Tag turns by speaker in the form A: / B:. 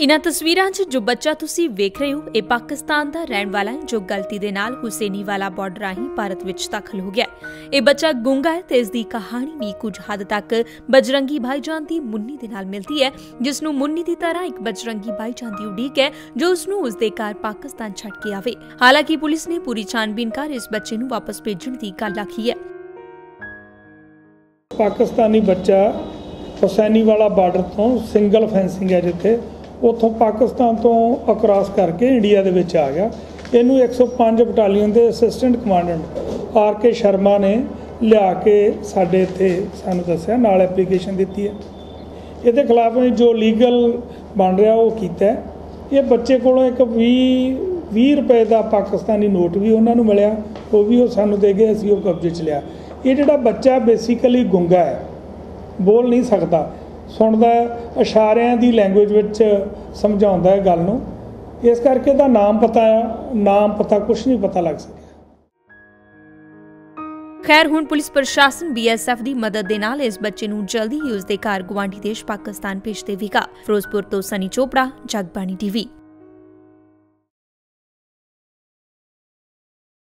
A: ਇਨ੍ਹਾਂ ਤਸਵੀਰਾਂ 'ਚ ਜੋ ਬੱਚਾ ਤੁਸੀਂ ਵੇਖ ਰਹੇ ਹੋ, ਇਹ ਪਾਕਿਸਤਾਨ ਦਾ ਰਹਿਣ ਵਾਲਾ ਹੈ, ਜੋ ਗਲਤੀ ਦੇ ਨਾਲ ਹੁਸੈਨੀ ਵਾਲਾ ਬਾਰਡਰ ਰਾਹੀਂ ਭਾਰਤ ਵਿੱਚ ਦਾਖਲ ਹੋ ਗਿਆ ਇਹ ਬੱਚਾ ਗੁੰਗਾ ਹੈ ਤੇ ਇਸ ਦੀ ਕਹਾਣੀ ਵੀ ਕੁਝ ਹੱਦ ਤੱਕ ਬਜਰੰਗੀ ਭਾਈਜਾਨ ਦੀ ਮੁੰਨੀ ਦੇ ਨਾਲ ਮਿਲਦੀ ਹੈ, ਜਿਸ ਨੂੰ ਮੁੰਨੀ ਦੀ ਤਰ੍ਹਾਂ ਇੱਕ ਬਜਰੰਗੀ ਭਾਈਜਾਨ ਦੀ ਉਡੀਕ ਹੈ, ਜੋ ਉਸ ਨੂੰ ਉਸ ਦੇ ਘਰ ਪਾਕਿਸਤਾਨ ਛੱਡ ਕੇ ਆਵੇ। ਹਾਲਾਂਕਿ ਪੁਲਿਸ ਨੇ ਪੂਰੀ ਛਾਣਬੀਨ ਕਰ ਇਸ ਬੱਚੇ ਨੂੰ ਵਾਪਸ ਭੇਜਣ ਦੀ ਗੱਲ ਆਖੀ ਹੈ।
B: ਪਾਕਿਸਤਾਨੀ ਬੱਚਾ ਹੁਸੈਨੀ ਵਾਲਾ ਬਾਰਡਰ ਤੋਂ ਸਿੰਗਲ ਫੈਂਸਿੰਗ ਹੈ ਜਿੱਥੇ ਉੱਥੋਂ ਪਾਕਿਸਤਾਨ ਤੋਂ ਅਕ੍ਰਾਸ ਕਰਕੇ ਇੰਡੀਆ ਦੇ ਵਿੱਚ ਆ ਗਿਆ। ਇਹਨੂੰ 105 ਬਟਾਲੀਅਨ ਦੇ assistant commandant R K Sharma ਨੇ ਲਿਆ ਕੇ ਸਾਡੇ ਇੱਥੇ ਸਾਨੂੰ ਦੱਸਿਆ, ਨਾਲ ਐਪਲੀਕੇਸ਼ਨ ਦਿੱਤੀ ਹੈ। ਇਹਦੇ ਖਿਲਾਫ ਜੋ ਲੀਗਲ ਬਣ ਰਿਹਾ ਉਹ ਕੀਤਾ ਇਹ ਬੱਚੇ ਕੋਲੋਂ ਇੱਕ 20 20 ਰੁਪਏ ਦਾ ਪਾਕਿਸਤਾਨੀ ਨੋਟ ਵੀ ਉਹਨਾਂ ਨੂੰ ਮਿਲਿਆ, ਉਹ ਵੀ ਉਹ ਸਾਨੂੰ ਦੇ ਗਏ, ਅਸੀਂ ਉਹ ਕਬਜ਼ੇ 'ਚ ਲਿਆ। ਇਹ ਜਿਹੜਾ ਬੱਚਾ ਬੇਸਿਕਲੀ ਗੁੰਗਾ ਹੈ, ਬੋਲ ਨਹੀਂ ਸਕਦਾ। ਸੁਣਦਾ ਇਸ਼ਾਰਿਆਂ ਦੀ ਲੈਂਗੁਏਜ ਵਿੱਚ ਸਮਝਾਉਂਦਾ ਹੈ ਗੱਲ ਨੂੰ। ਇਸ ਕਰਕੇ ਦਾ ਨਾਮ ਪਤਾ ਨਾਮ ਪਤਾ ਕੁਝ ਨਹੀਂ ਪਤਾ ਲੱਗ ਸਕਿਆ।
A: ਖੈਰ, ਹੁਣ ਪੁਲਿਸ ਪ੍ਰਸ਼ਾਸਨ ਬੀਐਸਐਫ ਦੀ ਮਦਦ ਦੇ ਨਾਲ ਇਸ ਬੱਚੇ ਨੂੰ ਜਲਦੀ ਹੀ ਉਸ ਦੇ ਘਰ ਗਵਾਂਢੀ ਦੇਸ਼ ਪਾਕਿਸਤਾਨ ਭੇਜ ਦੇਵੇਗਾ। ਫਿਰੋਜ਼ਪੁਰ ਤੋਂ ਸਨੀ ਚੋਪੜਾ, ਜਗਬਾਣੀ ਟੀਵੀ।